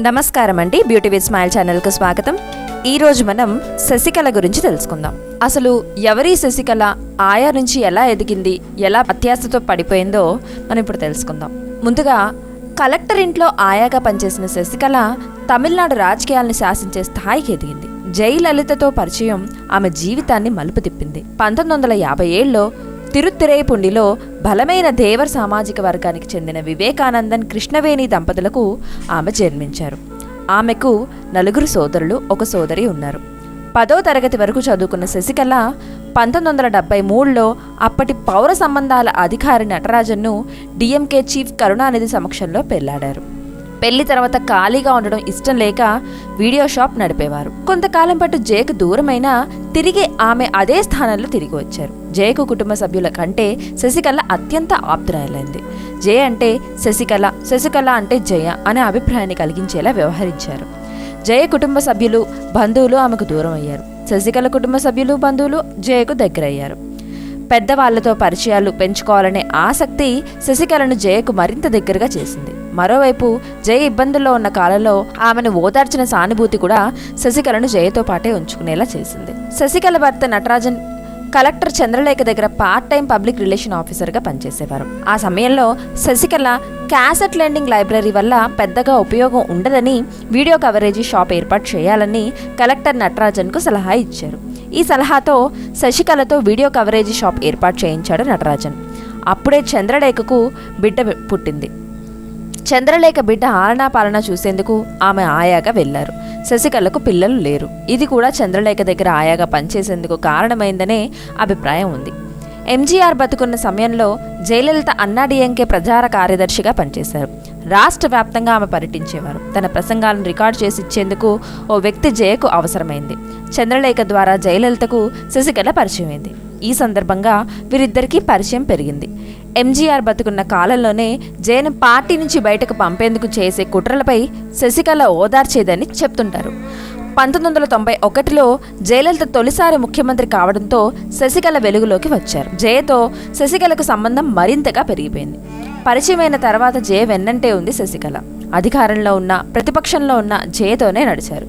నమస్కారం అండి beauty with smile ఛానల్కు స్వాగతం. ఈరోజు మనం శశికళ గురించి తెలుసుకుందాం. అసలు ఎవరి శశికళ ఆయా నుంచి ఎలా ఎదిగింది ఎలా అత్యాశతో పడిపోయిందో మనం ఇప్పుడు తెలుసుకుందాం. ముందుగా కలెక్టర్ ఇంట్లో ఆయాగా పనిచేసిన శశికళ తమిళనాడు రాజకీయాలను శాసించే స్థాయికి ఎదిగింది. జయలలితతో పరిచయం ఆమె జీవితాన్ని మలుపు తిప్పింది. పంతొమ్మిది వందల యాభై ఏళ్ళలో తిరుత్తిరేపుండిలో బలమైన దేవర్ సామాజిక వర్గానికి చెందిన వివేకానందన్ కృష్ణవేణి దంపతులకు ఆమె జన్మించారు. ఆమెకు నలుగురు సోదరులు ఒక సోదరి ఉన్నారు. పదో తరగతి వరకు చదువుకున్న శశికళ పంతొమ్మిది వందల డెబ్బై మూడులో అప్పటి పౌర సంబంధాల అధికారి నటరాజన్ను డిఎంకే చీఫ్ కరుణానిధి సమక్షంలో పెళ్ళాడారు. పెళ్ళి తర్వాత ఖాళీగా ఉండడం ఇష్టం లేక వీడియో షాప్ నడిపేవారు. కొంతకాలం పాటు జయకు దూరమైనా తిరిగి ఆమె అదే స్థానంలో తిరిగి వచ్చారు. జయకు కుటుంబ సభ్యుల కంటే శశికళ అత్యంత ఆప్తురాలైంది. జయ అంటే శశికళ శశికళ అంటే జయ అనే అభిప్రాయాన్ని కలిగించేలా వ్యవహరించారు. జయ కుటుంబ సభ్యులు బంధువులు ఆమెకు దూరం అయ్యారు. శశికళ కుటుంబ సభ్యులు బంధువులు జయకు దగ్గరయ్యారు. పెద్దవాళ్ళతో పరిచయాలు పెంచుకోవాలనే ఆసక్తి శశికళను జయకు మరింత దగ్గరగా చేసింది. మరోవైపు జయ ఇబ్బందుల్లో ఉన్న కాలంలో ఆమెను ఓదార్చిన సానుభూతి కూడా శశికళను జయతో పాటే ఉంచుకునేలా చేసింది. శశికళ భర్త నటరాజన్ కలెక్టర్ చంద్రలేఖ దగ్గర పార్ట్ టైం పబ్లిక్ రిలేషన్ ఆఫీసర్గా పనిచేసేవారు. ఆ సమయంలో శశికళ క్యాసెట్ లెండింగ్ లైబ్రరీ వల్ల పెద్దగా ఉపయోగం ఉండదని వీడియో కవరేజీ షాప్ ఏర్పాటు చేయాలని కలెక్టర్ నటరాజన్కు సలహా ఇచ్చారు. ఈ సలహాతో శశికళతో వీడియో కవరేజీ షాప్ ఏర్పాటు చేయించాడు నటరాజన్. అప్పుడే చంద్రలేఖకు బిడ్డ పుట్టింది. చంద్రలేఖ బిడ్డ ఆలనా చూసేందుకు ఆమె ఆయాగా వెళ్ళారు శశికళకు పిల్లలు లేరు. ఇది కూడా చంద్రలేఖ దగ్గర ఆయాగా పనిచేసేందుకు కారణమైందనే అభిప్రాయం ఉంది. ఎంజీఆర్ బతుకున్న సమయంలో జయలలిత అన్నాడీఎంకే ప్రచార కార్యదర్శిగా పనిచేశారు. రాష్ట్ర వ్యాప్తంగా ఆమె పర్యటించేవారు. తన ప్రసంగాలను రికార్డు చేసి ఇచ్చేందుకు ఓ వ్యక్తి జయకు అవసరమైంది. చంద్రలేఖ ద్వారా జయలలితకు శశికళ పరిచయమైంది. ఈ సందర్భంగా వీరిద్దరికీ పరిచయం పెరిగింది. ఎంజీఆర్ బతుకున్న కాలంలోనే జయను పార్టీ నుంచి బయటకు పంపేందుకు చేసే కుట్రలపై శశికళ ఓదార్చేదని చెప్తుంటారు. పంతొమ్మిది వందల తొంభై ఒకటిలో జయలలిత తొలిసారి ముఖ్యమంత్రి కావడంతో శశికళ వెలుగులోకి వచ్చారు. జయతో శశికళకు సంబంధం మరింతగా పెరిగిపోయింది. పరిచయమైన తర్వాత జయ వెన్నంటే ఉంది శశికళ. అధికారంలో ఉన్న ప్రతిపక్షంలో ఉన్న జయతోనే నడిచారు.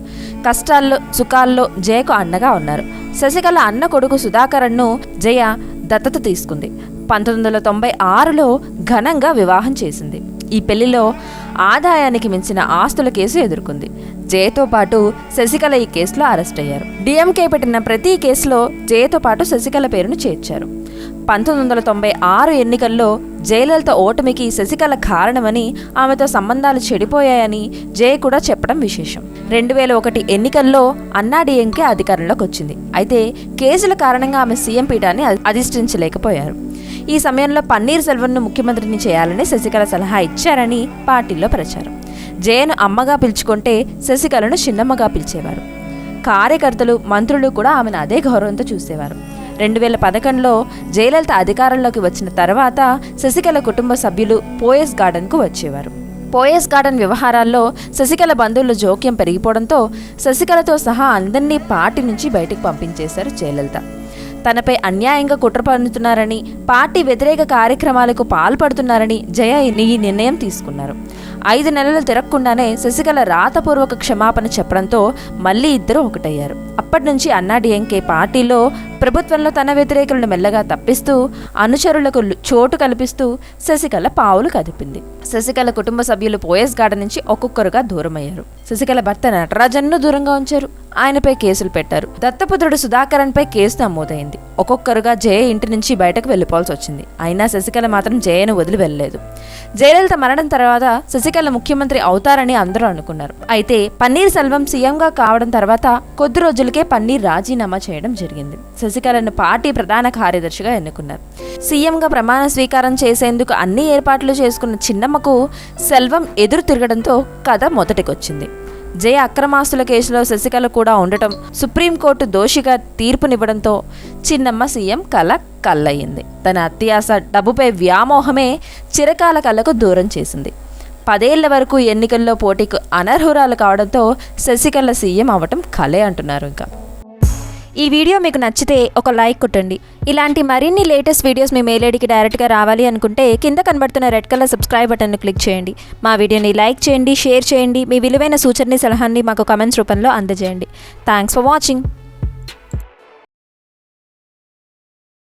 కష్టాల్లో సుఖాల్లో జయకు అన్నగా ఉన్నారు. శశికళ అన్న కొడుకు సుధాకరన్ను జయ దత్తత తీసుకుంది. పంతొమ్మిది వందల తొంభై ఆరులో ఘనంగా వివాహం చేసింది. ఈ పెళ్ళిలో ఆదాయానికి మించిన ఆస్తుల కేసు ఎదుర్కొంది. జయతో పాటు శశికళ ఈ కేసులో అరెస్ట్ అయ్యారు. డిఎంకే పెట్టిన ప్రతి కేసులో జయతో పాటు శశికళ పేరును చేర్చారు. పంతొమ్మిది వందల తొంభై ఆరు ఎన్నికల్లో జయలలిత ఓటమికి శశికళ కారణమని ఆమెతో సంబంధాలు చెడిపోయాయని జయ కూడా చెప్పడం విశేషం. రెండు వేల ఒకటి ఎన్నికల్లో అన్నాడీఎంకే అధికారంలోకి వచ్చింది. అయితే కేసుల కారణంగా ఆమె సీఎం పీఠాన్ని అధిష్ఠించలేకపోయారు. ఈ సమయంలో పన్నీర్ సెల్వన్ను ముఖ్యమంత్రిని చేయాలని శశికళ సలహా ఇచ్చారని పార్టీలో ప్రచారం. జయను అమ్మగా పిలుచుకుంటే శశికళను చిన్నమ్మగా పిలిచేవారు. కార్యకర్తలు మంత్రులు కూడా ఆమెను అదే గౌరవంతో చూసేవారు. రెండు వేల పదకొండులో జయలలిత అధికారంలోకి వచ్చిన తర్వాత శశికళ కుటుంబ సభ్యులు పోయస్ గార్డెన్కు వచ్చేవారు. పోయస్ గార్డెన్ వ్యవహారాల్లో శశికళ బంధువుల జోక్యం పెరిగిపోవడంతో శశికళతో సహా అందరినీ పార్టీ నుంచి బయటకు పంపించేశారు జయలలిత. తనపై అన్యాయంగా కుట్ర పన్నుతున్నారని పార్టీ వ్యతిరేక కార్యక్రమాలకు పాల్పడుతున్నారని జయ ఈ నిర్ణయం తీసుకున్నారు. ఐదు నెలలు తిరగకుండానే శశికళ రాతపూర్వక క్షమాపణ చెప్పడంతో మళ్ళీ ఇద్దరు ఒకటయ్యారు. అప్పటి నుంచి అన్నాడీఎంకే పార్టీలో ప్రభుత్వంలో తన వ్యతిరేకులను మెల్లగా తప్పిస్తూ అనుచరులకు చోటు కల్పిస్తూ శశికళ పావులు కదిపింది. శశికళ కుటుంబ సభ్యులు పోయస్ గార్డెన్ నుంచి ఒక్కొక్కరుగా దూరమయ్యారు. శశికళ భర్త నటరాజన్ను దూరంగా ఉంచారు. ఆయనపై కేసులు పెట్టారు. దత్తపుత్రుడు సుధాకరన్ పై కేసు నమోదైంది. ఒక్కొక్కరుగా జయ ఇంటి నుంచి బయటకు వెళ్ళిపోవాల్సి వచ్చింది. అయినా శశికళ మాత్రం జయను వదిలి వెళ్ళలేదు. జయలలిత మరణం తర్వాత శశికళ ముఖ్యమంత్రి అవుతారని అందరూ అనుకున్నారు. అయితే పన్నీర్ సెల్వం సీఎంగా కావడం తర్వాత కొద్ది రోజులకే పన్నీర్ రాజీనామా చేయడం జరిగింది. శశికళను పార్టీ ప్రధాన కార్యదర్శిగా ఎన్నుకున్నారు. సీఎంగా ప్రమాణ స్వీకారం చేసేందుకు అన్ని ఏర్పాట్లు చేసుకున్న చిన్నమ్మకు సెల్వం ఎదురు తిరగడంతో కథ మొదటికొచ్చింది. జయ అక్రమాస్తుల కేసులో శశికళ కూడా ఉండటం సుప్రీంకోర్టు దోషిగా తీర్పునివ్వడంతో చిన్నమ్మ సీఎం కళ కల్లయింది తన అత్యాస డబ్బుపై వ్యామోహమే చిరకాల కళ్ళకు దూరం చేసింది. పదేళ్ళ వరకు ఎన్నికల్లో పోటీకు అనర్హురాలు కావడంతో శశికళ సీఎం అవటం కలే అంటున్నారు ఇంకా. ఈ వీడియో మీకు నచ్చితే ఒక లైక్ కొట్టండి. ఇలాంటి మరిన్ని లేటెస్ట్ వీడియోస్ మీ మేలేడికి డైరెక్ట్గా రావాలి అనుకుంటే కింద కనబడుతున్న రెడ్ కలర్ సబ్స్క్రైబ్ బటన్ను క్లిక్ చేయండి. మా వీడియోని లైక్ చేయండి షేర్ చేయండి. మీ విలువైన సూచనని సలహాన్ని మాకు కమెంట్స్ రూపంలో అందజేయండి. Thanks for watching